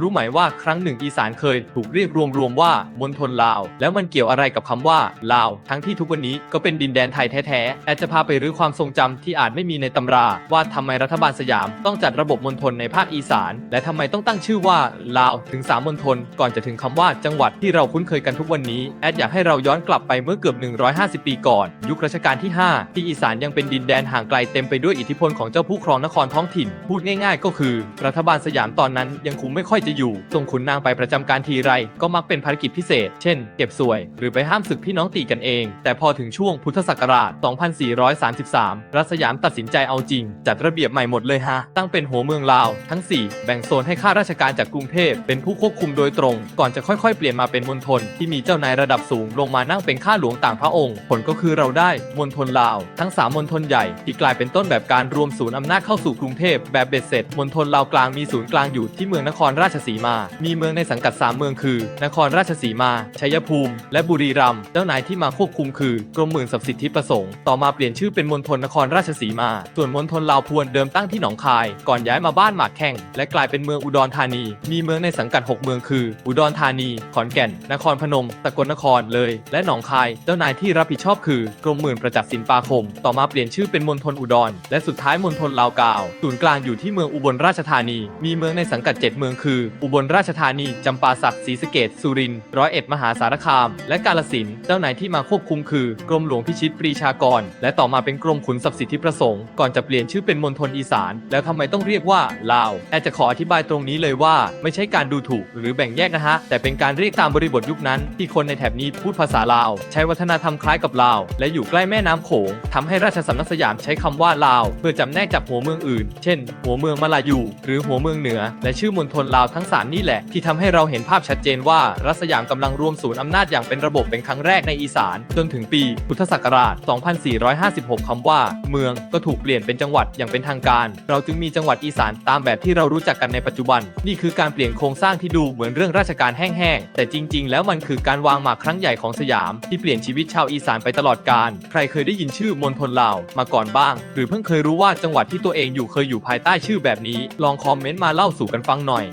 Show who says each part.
Speaker 1: รู้ไหมว่าครั้งหนึ่งอีสานเคยถูกเรียกรวมๆว่ามณฑลลาว แล้วมันเกี่ยวอะไรกับคำว่าลาว ทั้งที่ทุกวันนี้ก็เป็นดินแดนไทยแท้ๆแอดจะพาไปรื้อความทรงจำที่อาจไม่มีในตำรา ว่าทำไมรัฐบาลสยามต้องจัดระบบมณฑลในภาคอีสาน และทำไมต้องตั้งชื่อว่าลาวถึงสามมณฑลก่อนจะถึงคำว่าจังหวัดที่เราคุ้นเคยกันทุกวันนี้แอดอยากให้เราย้อนกลับไปเมื่อเกือบ 150 ปีก่อน ยุครัชกาลที่ 5 ที่อีสานยังเป็นดินแดนห่างไกลเต็มไปด้วยอิทธิพลของเจ้าผู้ครองนครท้องถิ่น พูดง่าย ๆ ก็คือ รัฐบาลสยามตอนนั้นยังคุมไม่ค่อยจะอยู่ ส่งขุนนางไปประจำการทีไร ก็มักเป็นภารกิจพิเศษ เช่น เก็บสวย หรือไปห้ามศึกพี่น้องตีกันเอง แต่พอถึงช่วงพุทธศักราช 2433 รัสยามตัดสินใจเอาจริง จัดระเบียบใหม่หมดเลยฮะ ตั้งเป็นหัวเมืองลาว ทั้ง 4 แบ่งโซนให้ข้าราชการจากกรุงเทพเป็นผู้ควบคุมโดยตรง ก่อนจะค่อยๆ เปลี่ยนมาเป็นมณฑลที่มีเจ้านายระดับสูงลงมานั่งเป็นข้าหลวงต่างพระองค์ ผลก็คือเราได้มณฑลลาว ทั้ง3มณฑลใหญ่ที่กลายเป็นต้นแบบการรวมศูนย์อำนาจเข้าสู่กรุงเทพแบบเบ็ดเสร็จมณฑลลาวกลางมีศูนย์กลางอยู่ที่เมืองนครราชสีมา มีเมืองในสังกัด 3 เมืองคือ นครราชสีมา ชัยภูมิ และบุรีรัมย์ เจ้านายที่มาควบคุมคือกรมหมื่นทรัพสิทธิประสงค์ ต่อมาเปลี่ยนชื่อเป็นมณฑลนครราชสีมา ส่วนมณฑลลาวพวนเดิมตั้งที่หนองคาย ก่อนย้ายมาบ้านหมากแข้งและกลายเป็นเมืองอุดรธานี มีเมืองในสังกัด 6 เมืองคือ อุดรธานี ขอนแก่น นครพนม สกลนคร เลย และหนองคาย เจ้านายที่รับผิดชอบคือกรมหมื่นประจักษ์ศิลปาคม ต่อมาเปลี่ยนชื่อเป็นมณฑลอุดร และสุดท้ายมณฑลลาวกาว ศูนย์กลางอยู่ที่เมืองอุบลราชธานี มีเมืองในสังกัด 7 เมืองคืออุบลราชธานี จำปาสักศรีสะเกดสุรินทร์ร้อยเอ็ดมหาสารคาม และกาลสินเจ้านายที่มาควบคุมคือกรมหลวงพิชิตปรีชากร และต่อมาเป็นกรมขุนทรัพย์สิทธิประสงค์ก่อนจะเปลี่ยนชื่อเป็นมณฑลอีสาน แล้วทำไมต้องเรียกว่าลาวแอดจะขออธิบายตรงนี้เลยว่า ไม่ใช่การดูถูกหรือแบ่งแยกนะฮะ แต่เป็นการเรียกตามบริบทยุคนั้น ที่คนในแถบนี้พูดภาษาลาว ใช้วัฒนธรรมคล้ายกับลาว และอยู่ใกล้แม่น้ำโขงทำให้ราชสำนักสยามใช้คำว่าลาว เพื่อจำแนกจากหัวเมืองอื่น เช่น หัวเมืองมาลายูหรือหัวเมืองเหนือ และชื่อมณฑลลาวทั้งสามนี่แหละ ที่ทำให้เราเห็นภาพชัดเจนว่า รัสยามกำลังรวมศูนย์อำนาจอย่างเป็นระบบเป็นครั้งแรกในอีสาน จนถึงปีพุทธศักราช 2456คำว่า เมืองก็ถูกเปลี่ยนเป็นจังหวัดอย่างเป็นทางการ เราจึงมีจังหวัดอีสานตามแบบที่เรารู้จักกันในปัจจุบัน นี่คือการเปลี่ยนโครงสร้างที่ดูเหมือนเรื่องราชการแห้งๆแต่จริง ๆ แล้วมันคือการวางหมากครั้งใหญ่ของสยาม ที่เปลี่ยนชีวิตชาวอีสานไปตลอดกาลใครเคยได้ยินชื่อมณฑลลาวมาก่อนบ้าง หรือเพิ่งเคยรู้ว่าจังหวัดที่ตัวเองอยู่เคยอยู่ภายใต้ชื่อแบบนี้ ลองคอมเมนต์มาเล่าสู่กันฟังหน่อย